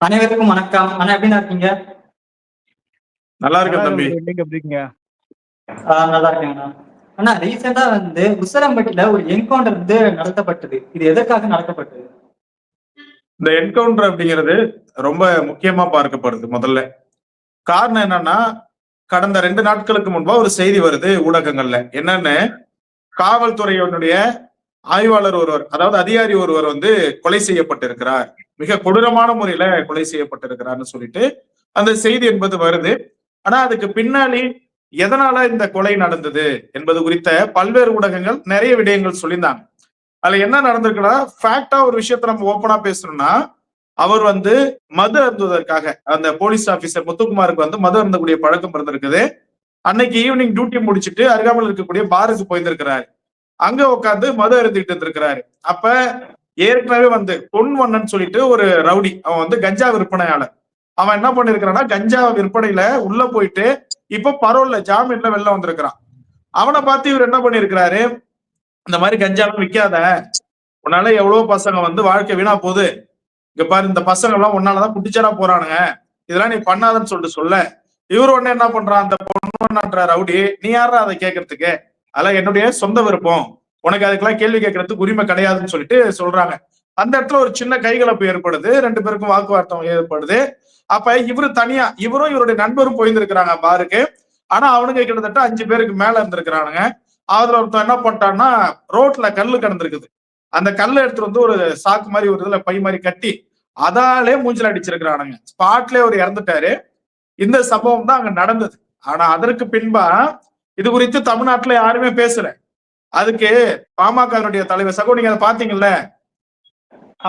அனைவருக்கும் வணக்கம். அண்ணா எப்படிண்ணா இருக்கீங்க? நல்லா இருக்கேன் தம்பி. நீங்க எப்படி இருக்கீங்க? நல்லா இருக்கேங்கண்ணா அண்ணா. ரீசெண்டா வந்து உசரம்பட்டியில ஒரு என்கவுண்டர் வந்து நடத்தப்பட்டது. இது எதற்காக நடத்தப்பட்டது இந்த என்கவுண்டர் அப்படிங்கிறது ரொம்ப முக்கியமா பார்க்கப்படுது முதல்ல. காரணம் என்னன்னா கடந்த ரெண்டு நாட்களுக்கு முன்பா ஒரு செய்தி வருது ஊடகங்கள்ல. என்னன்னு காவல்துறையினுடைய ஆய்வாளர் ஒருவர் அதாவது அதிகாரி ஒருவர் வந்து கொலை செய்யப்பட்டிருக்கிறார். மிக கொடூரமான முறையில கொலை செய்யப்பட்டிருக்கிறார்னு சொல்லிட்டு அந்த செய்தி என்பது வருது. ஆனா அதுக்கு பின்னாடி எதனால இந்த கொலை நடந்தது என்பது குறித்த பல்வேறு ஊடகங்கள் நிறைய விடயங்கள் சொல்லியிருந்தாங்க. அதுல என்ன நடந்திருக்குன்னா ஃபேக்டா ஒரு விஷயத்த நம்ம ஓப்பனா பேசணும்னா அவர் வந்து மது அருந்துவதற்காக அந்த போலீஸ் ஆபீசர் முத்துக்குமாருக்கு வந்து மது அருந்தக்கூடிய பழக்கம் இருந்திருக்குது. அன்னைக்கு ஈவினிங் டியூட்டி முடிச்சுட்டு அருகாமல் இருக்கக்கூடிய பாருக்கு போயிருந்திருக்கிறாரு. அங்க உட்காந்து மது அருந்திட்டு இருந்திருக்கிறாரு. அப்ப ஏற்கனவே வந்து பொன் வண்ணன் சொல்லிட்டு ஒரு ரவுடி அவன் வந்து கஞ்சா விற்பனையாளர். அவன் என்ன பண்ணிருக்கிறான்னா கஞ்சா விற்பனையில உள்ள போயிட்டு இப்ப பரோல்ல ஜாமீன்ல வெளில வந்திருக்கிறான். அவனை பார்த்து இவர் என்ன பண்ணிருக்கிறாரு? இந்த மாதிரி கஞ்சாலாம் விற்காத உன்னால எவ்வளவு பசங்க வந்து வாழ்க்கை வீணா போகுது. இங்க பாரு இந்த பசங்க எல்லாம் உன்னாலதான் குட்டிச்சரா போறானுங்க. இதெல்லாம் நீ பண்ணாதன்னு சொல்லிட்டு சொல்ல. இவர் உடனே என்ன பண்றான்? அந்த பொண்ணுன்ற ரவுடி நீ யாரா அதை கேட்கறதுக்கு அதெல்லாம் என்னுடைய சொந்த விருப்பம். உனக்கு அதுக்கெல்லாம் கேள்வி கேட்கறதுக்கு உரிமை கிடையாதுன்னு சொல்லிட்டு சொல்றாங்க. அந்த இடத்துல ஒரு சின்ன கைகலப்பு ஏற்படுது. ரெண்டு பேருக்கும் வாக்குவார்த்தம் ஏற்படுது. அப்ப இவரு தனியா இவரும் இவருடைய நண்பரும் போயிருந்திருக்கிறாங்க பாருக்கு. ஆனா அவனுங்க கிட்டத்தட்ட அஞ்சு பேருக்கு மேல இருந்திருக்கிறானுங்க. அதுல ஒருத்தன் என்ன பண்ணிட்டான்னா ரோட்ல கல்லு கிடந்திருக்குது. அந்த கல்லை எடுத்துட்டு வந்து ஒரு சாக்கு மாதிரி ஒரு இதுல பை மாதிரி கட்டி அதாலே மூஞ்சல் அடிச்சிருக்கிறானுங்க. ஸ்பாட்லயே அவர் இறந்துட்டாரு. இந்த சம்பவம் தான் அங்க நடந்தது. ஆனா அதற்கு பின்பா இது குறித்து தமிழ்நாட்டுல யாருமே பேசுறேன் அதுக்கு பாமகனுடைய தலைவர் சகோ நீங்க அதை பாத்தீங்கல்ல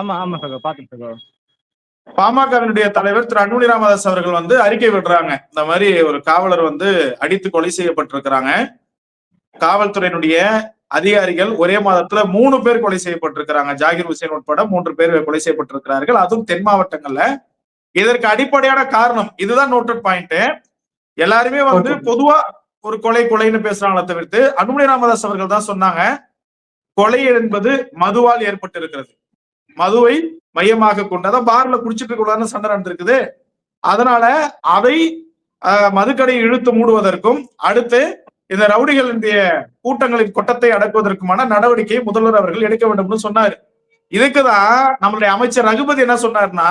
ஆமா ஆமா சகோ பாத்துட்டு சகோ. பாமகவினுடைய தலைவர் திரு அன்புமணி ராமதாஸ் அவர்கள் வந்து அறிக்கை விடுறாங்க. இந்த மாதிரி ஒரு காவலர் வந்து அடித்து கொலை செய்யப்பட்டிருக்கிறாங்க. காவல்துறையினுடைய அதிகாரிகள் ஒரே மாதத்துல மூணு பேர் கொலை செய்யப்பட்டிருக்கிறாங்க. ஜாகிர் ஹுசேன் உட்பட மூன்று பேர் கொலை செய்யப்பட்டிருக்கிறார்கள். அதுவும் தென் மாவட்டங்கள்ல. இதற்கு அடிப்படையான காரணம் இதுதான் நோட்டட் பாயிண்ட். எல்லாருமே வந்து பொதுவா ஒரு கொலை கொலைன்னு பேசுறாங்களே தவிர்த்து அன்புமணி ராமதாஸ் அவர்கள் தான் சொன்னாங்க கொலை என்பது மதுவால் ஏற்பட்டிருக்கிறது. மதுவை மையமாக கொண்டு அதான் பார்ல குடிச்சிட்டு கூடாதுன்னு சண்டை நடந்திருக்குது. அதனால அதை மதுக்கடையை இழுத்து மூடுவதற்கும் அடுத்து இந்த ரவுடிகளினுடைய கூட்டங்களின் கொட்டத்தை அடக்குவதற்குமான நடவடிக்கையை முதல்வர் அவர்கள் எடுக்க வேண்டும்னு சொன்னார். இதுக்குதான் நம்மளுடைய அமைச்சர் ரகுபதி என்ன சொன்னார்னா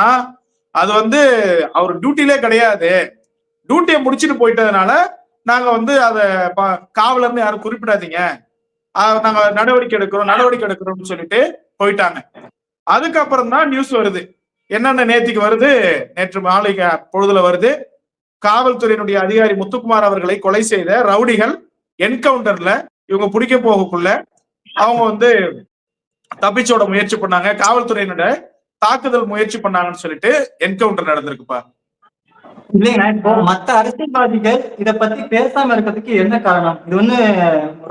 அது வந்து அவர் டியூட்டிலே கிடையாது. டியூட்டியை முடிச்சுட்டு போயிட்டதுனால நாங்க வந்து அதை காவலர்னு யாரும் குறிப்பிடாதீங்க. நாங்க நடவடிக்கை எடுக்கிறோம் நடவடிக்கை எடுக்கிறோம்னு சொல்லிட்டு போயிட்டாங்க. அதுக்கப்புறம் தான் நியூஸ் வருது. என்னென்ன நேத்திக்கு வருது? நேற்று மாலை பொழுதுல வருது. காவல்துறையினுடைய அதிகாரி முத்துக்குமார் அவர்களை கொலை செய்த ரவுடிகள் என்கவுண்டர்ல இவங்க பிடிக்க போகக்குள்ள அவங்க வந்து தப்பிச்சோட முயற்சி பண்ணாங்க. காவல்துறையினுடைய தாக்குதல் முயற்சி பண்ணாங்கன்னு சொல்லிட்டு என்கவுண்டர் நடந்திருக்குப்பா. இல்லைங்கண்ணா இப்போ மத்த அரசியல்வாதிகள் இத பத்தி பேசாம இருக்கிறதுக்கு என்ன காரணம்? இது ஒண்ணு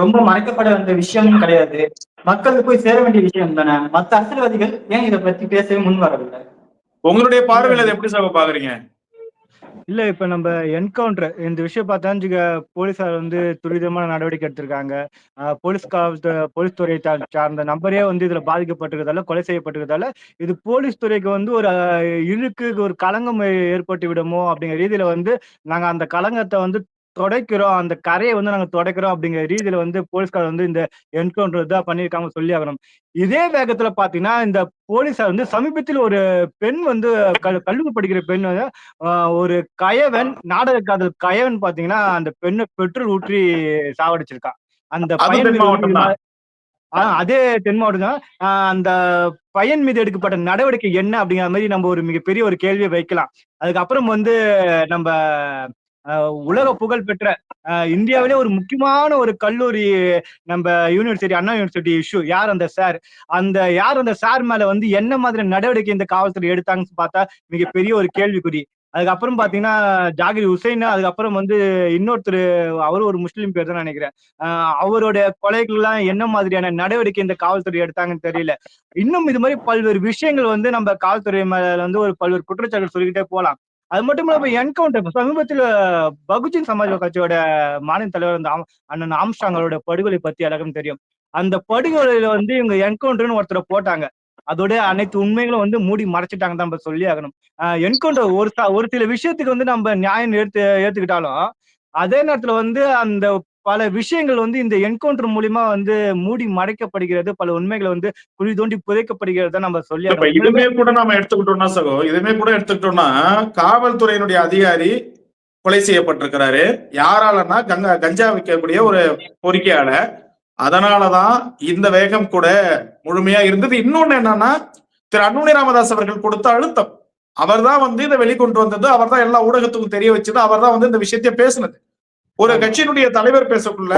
ரொம்ப மறைக்கப்பட வேண்டிய விஷயம் கிடையாது. மக்களுக்கு போய் சேர வேண்டிய விஷயம் தானே? மத்த அரசியல்வாதிகள் ஏன் இதை பத்தி பேசவே முன் வரவில்லை? உங்களுடைய பார்வையில் எப்படி சார் பாக்குறீங்க? இல்ல இப்ப நம்ம என்கவுண்டர் இந்த விஷயம் பார்த்தா போலீசார் வந்து துரிதமான நடவடிக்கை எடுத்திருக்காங்க. போலீஸ் காவல்துறை போலீஸ் துறையை சார்ந்த நபரே வந்து இதுல பாதிக்கப்பட்டிருக்கிறதால கொலை செய்யப்பட்டிருக்கிறதால இது போலீஸ் துறைக்கு வந்து ஒரு இழுக்கு ஒரு களங்கம் ஏற்பட்டு விடுமோ அப்படிங்கிற ரீதியில வந்து நாங்க அந்த களங்கத்தை வந்து தொடைக்கிறோம். அந்த கரையை வந்து நாங்க தொடைக்கிறோம் அப்படிங்கிற ரீதியில வந்து போலீஸ்கார் வந்து இந்த என்கவுண்டர் தான் பண்ணியிருக்காங்க சொல்லி ஆகணும். இதே வேகத்துல பாத்தீங்கன்னா இந்த போலீஸார் வந்து சமீபத்தில் ஒரு பெண் வந்து கல்லூரி படிக்கிற பெண் வந்து ஒரு கயவன் நாடக காதல் கயவன் பாத்தீங்கன்னா அந்த பெண்ணை பெட்ரோல் ஊற்றி சாவடிச்சிருக்கான் அந்த பையன் அதே தென் மாவட்டம் தான். அந்த பையன் மீது எடுக்கப்பட்ட நடவடிக்கை என்ன அப்படிங்கிற மாதிரி நம்ம ஒரு மிகப்பெரிய ஒரு கேள்வியை வைக்கலாம். அதுக்கப்புறம் வந்து நம்ம உலக புகழ் பெற்ற இந்தியாவிலே ஒரு முக்கியமான ஒரு கல்லூரி நம்ம யூனிவர்சிட்டி அண்ணா யூனிவர்சிட்டி இஷ்யூ யார் அந்த சார் அந்த யார் அந்த சார் மேல வந்து என்ன மாதிரி நடவடிக்கை இந்த காவல்துறை எடுத்தாங்கன்னு பார்த்தா மிகப்பெரிய ஒரு கேள்விக்குறி. அதுக்கப்புறம் பாத்தீங்கன்னா ஜாகிர் ஹுசைன் அதுக்கப்புறம் வந்து இன்னொருத்தர் அவரும் ஒரு முஸ்லீம் பேர் தான் நினைக்கிறேன். அவரோட கொலைகள்லாம் என்ன மாதிரியான நடவடிக்கை இந்த காவல்துறை எடுத்தாங்கன்னு தெரியல. இன்னும் இது மாதிரி பல்வேறு விஷயங்கள் வந்து நம்ம காவல்துறை மேல வந்து ஒரு பல்வேறு குற்றச்சாட்டு சொல்லிக்கிட்டே போலாம் அது மட்டும் இல்லாம என்கவுண்டர் சமீபத்தில் பகுஜன் சமாஜ் கட்சியோட மாநில தலைவர் அந்த அண்ணன் ஆம்ஸ்டாங்களோட படுகொலை பத்தி எல்லாருக்கும் தெரியும். அந்த படுகொலையில வந்து இவங்க என்கவுண்டர்னு ஒருத்தரை போட்டாங்க. அதோட அனைத்து உண்மைகளும் வந்து மூடி மறைச்சிட்டாங்க தான் நம்ம சொல்லி ஆகணும். என்கவுண்டர் ஒரு ஒரு சில விஷயத்துக்கு வந்து நம்ம நியாயம் ஏத்து ஏத்துக்கிட்டாலும் அதே நேரத்துல வந்து அந்த பல விஷயங்கள் வந்து இந்த என்கவுண்டர் மூலியமா வந்து மூடி மறைக்கப்படுகிறது. பல உண்மைகளை வந்து குழி தோண்டி புதைக்கப்படுகிறது நம்ம சொல்லி. இதுமே கூட நாம எடுத்துக்கிட்டோம்னா சகோ இதுமே கூட எடுத்துக்கிட்டோம்னா காவல்துறையினுடைய அதிகாரி கொலை செய்யப்பட்டிருக்கிறாரு. யாராலன்னா கங்கா கஞ்சா விற்கக்கூடிய ஒரு பொறிக்கையாளர் அதனாலதான் இந்த வேகம் கூட முழுமையா இருந்தது. இன்னொன்னு என்னன்னா திரு அன்புமணி ராமதாஸ் அவர்கள் கொடுத்த அழுத்தம். அவர்தான் வந்து இதை வெளிக்கொண்டு வந்தது. அவர்தான் எல்லா ஊடகத்துக்கும் தெரிய வச்சது. அவர்தான் வந்து இந்த விஷயத்தை பேசுனது. ஒரு கட்சியினுடைய தலைவர் பேசக்குள்ள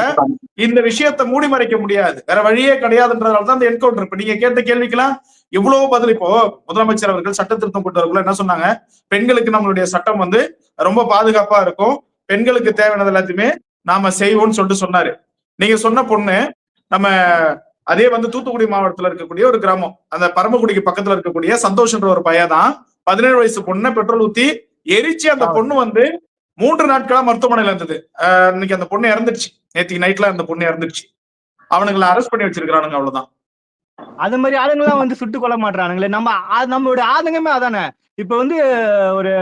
இந்த விஷயத்தை மூடி மறைக்க முடியாது. வேற வழியே கிடையாதுன்றதால தான் இந்த என்கவுண்டர் இப்ப நீங்க கேட்ட கேள்விக்கெல்லாம் இவ்வளவு பதில். இப்போ முதலமைச்சர் அவர்கள் சட்ட திருத்தம் கொண்டவர்கள் என்ன சொன்னாங்க? பெண்களுக்கு நம்மளுடைய சட்டம் வந்து ரொம்ப பாதுகாப்பா இருக்கும். பெண்களுக்கு தேவையானது எல்லாத்தையுமே நாம செய்வோம்னு சொல்லிட்டு சொன்னாரு. நீங்க சொன்ன பொண்ணு நம்ம அதே வந்து தூத்துக்குடி மாவட்டத்துல இருக்கக்கூடிய ஒரு கிராமம். அந்த பரமக்குடிக்கு பக்கத்துல இருக்கக்கூடிய சந்தோஷ்ன்ற ஒரு பையன் தான். பதினேழு வயசு பொண்ணை பெட்ரோல் ஊத்தி எரிச்சு அந்த பொண்ணு வந்து மூன்று நாட்களா மருத்துவமனையில இருந்தது. இன்னைக்கு அந்த பொண்ணு இறந்துருச்சு நேத்திக்கு நைட்ல அந்த பொண்ணு இறந்துருச்சு அவனுங்களை அரெஸ்ட் பண்ணி வச்சிருக்கானுங்க அவ்வளவுதான். அது மாதிரி ஆளுங்கெல்லாம் வந்து சுட்டு கொல்ல மாட்டானுங்களே நம்ம நம்மளுடைய ஆதங்கமே அதானே? இப்ப வந்து ஒரு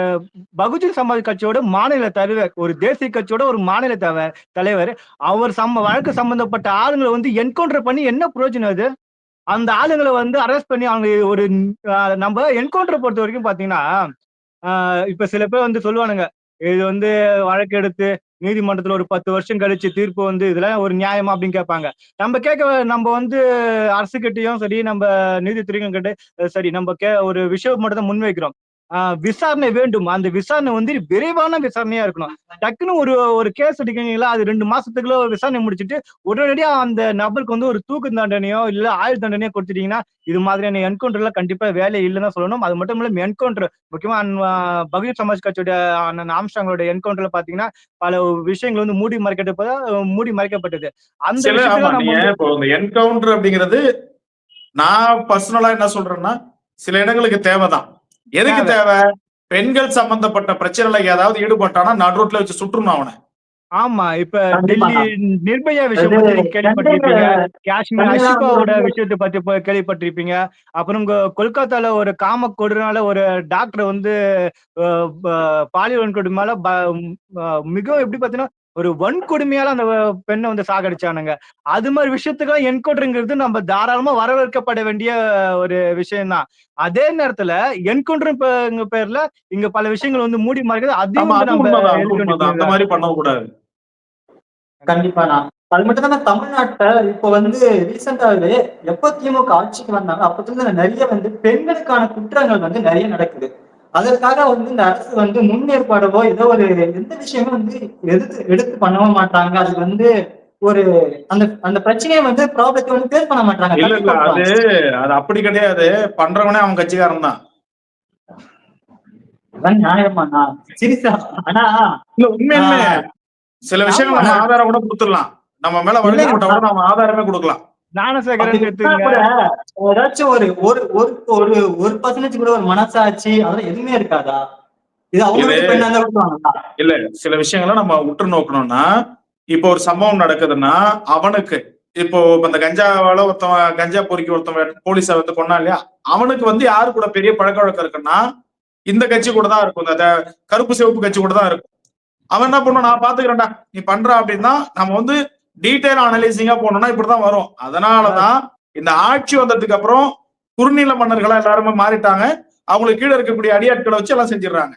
பகுஜன் சமாஜ் கட்சியோட மாநில தலைவர் ஒரு தேசிய கட்சியோட ஒரு மாநில தவ- தலைவர் அவர் சம்ம வழக்கு சம்பந்தப்பட்ட ஆளுங்களை வந்து என்கவுண்டர் பண்ணி என்ன பிரயோஜனம் அது? அந்த ஆளுங்களை வந்து அரெஸ்ட் பண்ணி அவங்க ஒரு நம்ம என்கவுண்டர் பொறுத்த வரைக்கும் பாத்தீங்கன்னா ஆஹ், இப்ப சில பேர் வந்து சொல்லுவானுங்க இது வந்து வழக்கெடுத்து நீதிமன்றத்துல ஒரு பத்து வருஷம் கழிச்சு தீர்ப்பு வந்து இதுல ஒரு நியாயமா அப்படின்னு கேட்பாங்க. நம்ம கேட்க நம்ம வந்து அரசு கிட்டயும் சரி நம்ம நீதித்துறையும் கிட்ட சரி நம்ம கே ஒரு விஷயம் மட்டும் தான் முன்வைக்கிறோம். விசாரணை வேண்டும். அந்த விசாரணை வந்து விரைவான விசாரணையா இருக்கணும். டக்குன்னு ஒரு ஒரு கேஸ் எடுக்கீங்களா அது ரெண்டு மாசத்துக்குள்ள விசாரணை முடிச்சிட்டு உடனடியா அந்த நபருக்கு வந்து ஒரு தூக்கு தண்டனையோ இல்ல ஆயுள் தண்டனையோ கொடுத்துட்டீங்கன்னா இது மாதிரியான என்கவுண்டர்ல கண்டிப்பா வேலை இல்லைன்னு சொல்லணும். அது மட்டும் இல்லாம என்கவுண்டர் முக்கியமா பகுஜன் சமாஜ் கட்சியோட அண்ணன் ஆம்ஸ்டாங்களோட என்கவுண்டர்ல பாத்தீங்கன்னா பல விஷயங்கள் வந்து மூடி மறைக்கப்பட்ட மூடி மறைக்கப்பட்டது. அந்த என்கவுண்டர் அப்படிங்கிறது நான் பர்சனலா என்ன சொல்றேன்னா சில இடங்களுக்கு தேவைதான். எதுக்கு தேவை? பெண்கள் சம்பந்தப்பட்ட பிரச்சனைல ஏதாவது ஈடுபட்டானா நடுரோட்ல வச்சு சுற்றணும் அவனை? ஆமா இப்ப. டெல்லி நிர்பயா விஷயம் கேள்விப்பட்டிருப்பீங்க. காஷ்மீர் வந்து- விஷயத்தை பத்தி கேள்விப்பட்டிருப்பீங்க. அப்புறம் கொல்கத்தால ஒரு காம கொடுனால ஒரு டாக்டர் வந்து பாலியல் அஹ், மிகவும் எப்படி பாத்தீங்கன்னா ஒரு வன்கொடுமையால அந்த பெண்ணை வந்து சாகடிச்சானுங்க. அது மாதிரி விஷயத்துக்கெல்லாம் என்கவுண்டருங்கிறது நம்ம தாராளமா வரவேற்கப்பட வேண்டிய ஒரு விஷயம் தான் அதே நேரத்துல என்கவுண்டர் பேர்ல இங்க பல விஷயங்கள் வந்து மூடி மறைக்கிறது அதையும் அந்த மாதிரி பண்ணக்கூடாது. கண்டிப்பா நான் அது மட்டும் இல்லாம தமிழ்நாட்டுல இப்ப வந்து ரீசெண்டாவே எப்ப திமுக ஆட்சிக்கு வந்தாங்க அப்பத்துல நிறைய வந்து பெண்களுக்கான குற்றங்கள் வந்து நிறைய நடக்குது. அதற்காக வந்து இந்த அரசு வந்து முன்னேற்பாடவோ ஏதோ ஒரு எந்த விஷயமும் வந்து எடுத்து எடுத்து பண்ணவும் மாட்டாங்க. அது வந்து ஒரு அந்த அந்த பிரச்சனையை வந்து ப்ராப்ளத்தை வந்து பேர் பண்ண மாட்டாங்க. இல்ல இல்ல. அது. அது அப்படி கிடையாது. பண்றவனே அவன் கட்சிக்காரன் தான். அதான் நியாயமாண்ணா சீரியஸா ஆனா இல்ல உண்மையுமே சில விஷயங்கள் நம்ம. ஆதாரம் கூட கொடுத்துடலாம். நம்ம மேல இல்லைங்க. போட்டா கூட நம்ம ஆதாரமே கொடுக்கலாம். ஏதாச்சும் ஒரு ஒரு ஒரு ஒரு ஒரு பர்சன்டேஜ் கூட ஒரு மனசாட்சி அதெல்லாம் எதுவுமே இருக்காதா? இது இல்ல சில விஷயங்களை நம்ம உற்று நோக்கணும்னா இப்போ ஒரு சம்பவம் நடக்குதுன்னா அவனுக்கு இப்போ இப்ப இந்த கஞ்சாவால ஒருத்தவன் கஞ்சா பொறுக்கி ஒருத்தவன் போலீஸை வந்து கொண்டா இல்லையா? அவனுக்கு வந்து யாரு கூட பெரிய பழக்க வழக்கம் இருக்குன்னா இந்த கட்சி கூட தான் இருக்கும். இந்த கருப்பு சிவப்பு கட்சி கூட தான் இருக்கும். அவன் என்ன பண்ணும் நான் பாத்துக்கிறேன்டா. நீ பண்ற அப்படின்னா நம்ம வந்து டீடைல் அனலைசிங்கா போனோம்னா இப்படிதான் வரும். அதனாலதான் இந்த ஆட்சி வந்ததுக்கு அப்புறம் குறுநில மன்னர்களா எல்லாருமே மாறிட்டாங்க. அவங்களுக்கு கீழே இருக்கக்கூடிய அடியாட்களை வச்சு எல்லாம் செஞ்சிடறாங்க.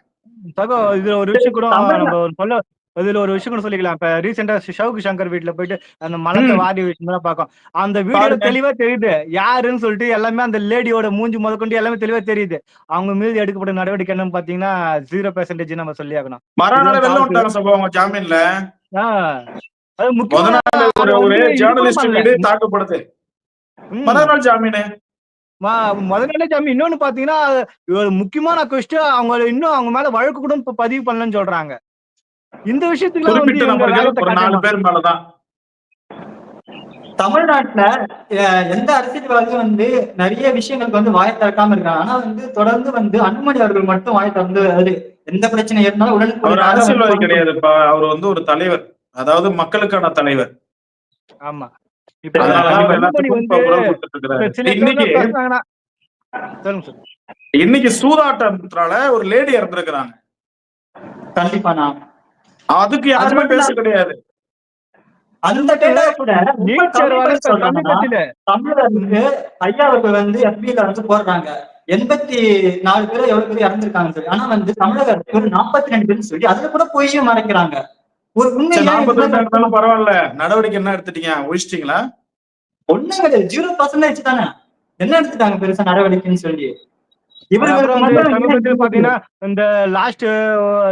சகோ இதுல ஒரு விஷயம் கூட தமிழ்ல- நம்ம ஒரு சொல்ல இதுல ஒரு விஷயம் கூட சொல்லிக்கலாம். இப்ப ரீசெண்டா ஷவுக்கு சங்கர் வீட்டுல போயிட்டு அந்த மலத்தை. வாரி விஷயம் தான் பார்க்கும். அந்த வீடியோல. தெளிவா தெரியுது. யாருன்னு சொல்லிட்டு எல்லாமே அந்த லேடியோட மூஞ்சி முதற்கொண்டு எல்லாமே தெளிவா தெரியுது. அவங்க மீது எடுக்கப்பட்ட நடவடிக்கை என்னன்னு பாத்தீங்கன்னா ஜீரோ பெர்சன்டேஜ் நம்ம சொல்லி ஆகணும். விட்டாங்க சம்பவம் ஜாமீன்ல. தாக்கப்படுது. ஜாமீன். ஜாமீன். இன்னொன்னு பாத்தீங்கன்னா முக்கியமான கொஸ்டின் அவங்க இன்னும் அவங்க மேல வழக்கு கூட பதிவு பண்ணலன்னு சொல்றாங்க. இந்த மேலதான். தமிழ்நாட்டுல எந்த அரசியல்வாதியும் வந்து நிறைய விஷயங்களுக்கு வந்து வாய் திறக்காம இருக்காங்க. ஆனா வந்து தொடர்ந்து வந்து அன்புமணி அவர்கள் மட்டும் வாய் திறந்து எந்த பிரச்சனை இருந்தாலும் உடனுக்குடன் அரசியல்வாதி கிடையாதுப்பா. அவர் வந்து ஒரு தலைவர். அதாவது மக்களுக்கான தலைவர். ஆமா. கண்டிப்பா இன்னைக்கு சூதாட்டத்தினால ஒரு லேடி இறந்துருக்கிறாங்க. கண்டிப்பாண்ணா அதுக்கு யாருமே பேச கிடையாது. அந்த டேட்டா கூட ரொம்ப நீட் கம்மி தேர்வால பண்ணி இப்ப சொல்றாங்கன்னா, சமீபத்துல தமிழர் வந்து ஐயா அவர்கள் வந்து FB-ல வந்து போடுறாங்க எண்பத்தி நாலு பேர் எவ்வளவு பேர் இறந்திருக்காங்க சொல்லி. ஆனா வந்து தமிழக அரசு ஒரு நாற்பத்தி ரெண்டு பேர் சொல்லி அதுல கூட பொய்யும் மறைக்கிறாங்க. ஒரு உண்மை சரி, ஏன் நாற்பத்தி இதுல ரெண்டு இருந்தாலும் பரவாயில்ல. நடவடிக்கை என்ன எடுத்துட்டீங்க? ஒழிச்சிட்டீங்களா ஒண்ணும் கிடையாது. ஜீரோ பர்சன்டேஜ் தானே? என்ன எடுத்துட்டாங்க பெருசா நடவடிக்கைன்னு சொல்லி? பாத்தீங்கன்னா இந்த லாஸ்ட்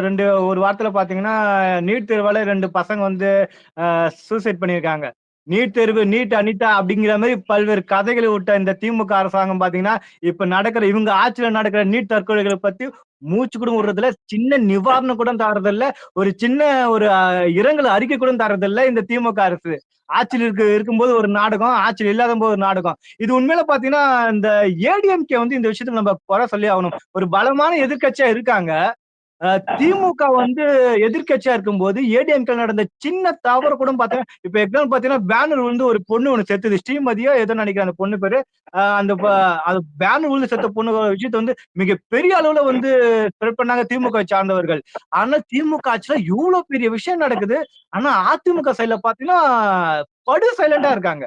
ரெண்டு ஒரு வாரத்துல பாத்தீங்கன்னா நீட் தேர்வால ரெண்டு பசங்க வந்து சூசைட் பண்ணியிருக்காங்க. நீட் தேர்வு நீட் அனிதா அப்படிங்கிற மாதிரி பல்வேறு கதைகளை விட்ட இந்த திமுக அரசாங்கம் பாத்தீங்கன்னா இப்ப நடக்கிற இவங்க ஆட்சியில நடக்கிற நீட் தற்கொலைகளை பத்தி மூச்சு கூட விடுறதுல சின்ன நிவாரணம் கூட தரதில்ல ஒரு சின்ன ஒரு இரங்கல் அறிக்கை கூட தரதில்ல இந்த திமுக அரசு. ஆட்சியில் இருக்கு இருக்கும்போது ஒரு நாடகம் ஆட்சியில் இல்லாத போது ஒரு நாடகம். இது உண்மையில பாத்தீங்கன்னா இந்த ஏடிஎம்கே வந்து இந்த விஷயத்துல நம்ம குறை சொல்லி ஆகணும். ஒரு பலமான எதிர்க்கட்சியா இருக்காங்க. திமுக வந்து எதிர்க்கட்சியா இருக்கும்போது ஏடிஎம்கே நடந்த சின்ன தவறு கூட பாத்தீங்கன்னா இப்ப எக்ஸாம்பிள் பாத்தீங்கன்னா பேனர் விழுந்து ஒரு பொண்ணு ஒண்ணு செத்துது. ஸ்ரீமதியோ ஏதோ நினைக்கிற அந்த பொண்ணு பேரு. அந்த அது பேனர் விழுந்து செத்த பொண்ணு விஷயத்த வந்து மிக பெரிய அளவுல வந்து ஸ்ப்ரெட் பண்ணாங்க திமுக சார்ந்தவர்கள். ஆனா திமுக ஆட்சியில இவ்வளவு பெரிய விஷயம் நடக்குது. ஆனா அதிமுக சைடுல பாத்தீங்கன்னா படு சைலண்டா இருக்காங்க.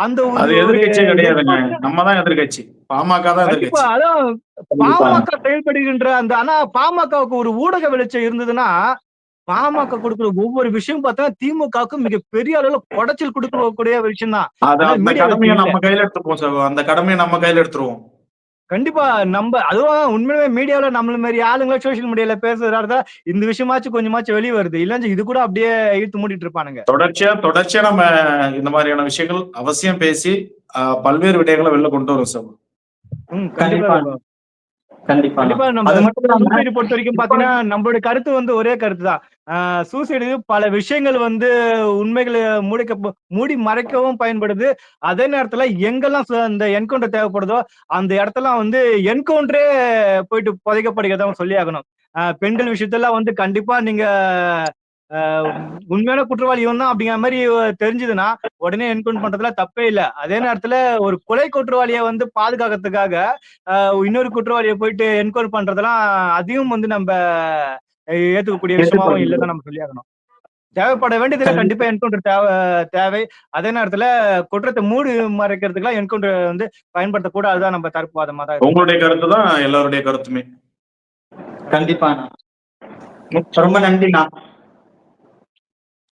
அந்த அது எதிர்கட்சியே கிடையாதுங்க நம்ம தான் எதிர்கட்சி பாமக தான் எதிர்கட்சி அதான் பாமக செயல்படுகின்ற அந்த ஆனா பாமகவுக்கு ஒரு ஊடக வெளிச்சம் இருந்ததுன்னா பாமக கொடுக்கிற ஒவ்வொரு விஷயம் பார்த்தா திமுகவுக்கு மிக பெரிய அளவுல குடைச்சல் கொடுக்கக்கூடிய விஷயம் தான் அந்த கடமையை. நம்ம கையில எடுத்துப்போம் சார் அந்த கடமையை நம்ம கையில எடுத்துருவோம். கண்டிப்பா நம்ம அதுவும் உண்மையுமே மீடியாவில நம்மள மாதிரி ஆளுங்க சோசியல் மீடியால பேசுறதா இந்த விஷயமாச்சும் கொஞ்சமாச்சும் வெளிய வருது. இல்லன்னு இது கூட அப்படியே இழுத்து மூடிட்டு இருப்பானுங்க. தொடர்ச்சியா தொடர்ச்சியா நம்ம இந்த மாதிரியான விஷயங்கள் அவசியம் பேசி ஆஹ், பல்வேறு விடயங்களை வெளில கொண்டு வரும் சார். கண்டிப்பா கண்டிப்பா. அது மட்டும் இல்லாம சூசைடு பொறுத்த வரைக்கும் பாத்தீங்கன்னா நம்மளுடைய கருத்து வந்து ஒரே கருத்து தான். சூசைடு பல விஷயங்கள் வந்து உண்மைகளை மூடிக்க மூடி மறைக்கவும் பயன்படுது. அதே நேரத்துல எங்கெல்லாம் அந்த என்கவுண்டர் தேவைப்படுதோ அந்த இடத்துல வந்து என்கவுண்டரே போயிட்டு புதைக்கப்படுகிறதா சொல்லி ஆகணும் பெண்கள் விஷயத்தெல்லாம் வந்து கண்டிப்பா நீங்க உண்மையான குற்றவாளி இவன் தான் அப்படிங்கிற மாதிரி தெரிஞ்சதுன்னா உடனே என்கவுண்ட் பண்றதுல தப்பே இல்லை. அதே நேரத்துல ஒரு கொலை குற்றவாளியை வந்து பாதுகாக்கிறதுக்காக ஆஹ் இன்னொரு குற்றவாளியை போயிட்டு என்கொயர் பண்றதெல்லாம் அதையும் வந்து நம்ம ஏத்துக்கக்கூடிய விஷயமாவும் இல்லைன்னு நம்ம சொல்லியாகணும். தேவைப்பட வேண்டியதுல கண்டிப்பா. என்கவுண்டர் தேவை தேவை. அதே நேரத்துல குற்றத்தை மூடி மறைக்கிறதுக்குலாம் என்கவுண்டர் வந்து பயன்படுத்தக்கூடாதுதான் நம்ம தரப்புவாதமா தான் இருக்கு. உங்களுடைய கருத்து தான் எல்லாருடைய கருத்துமே. கண்டிப்பா ரொம்ப நன்றிண்ணா.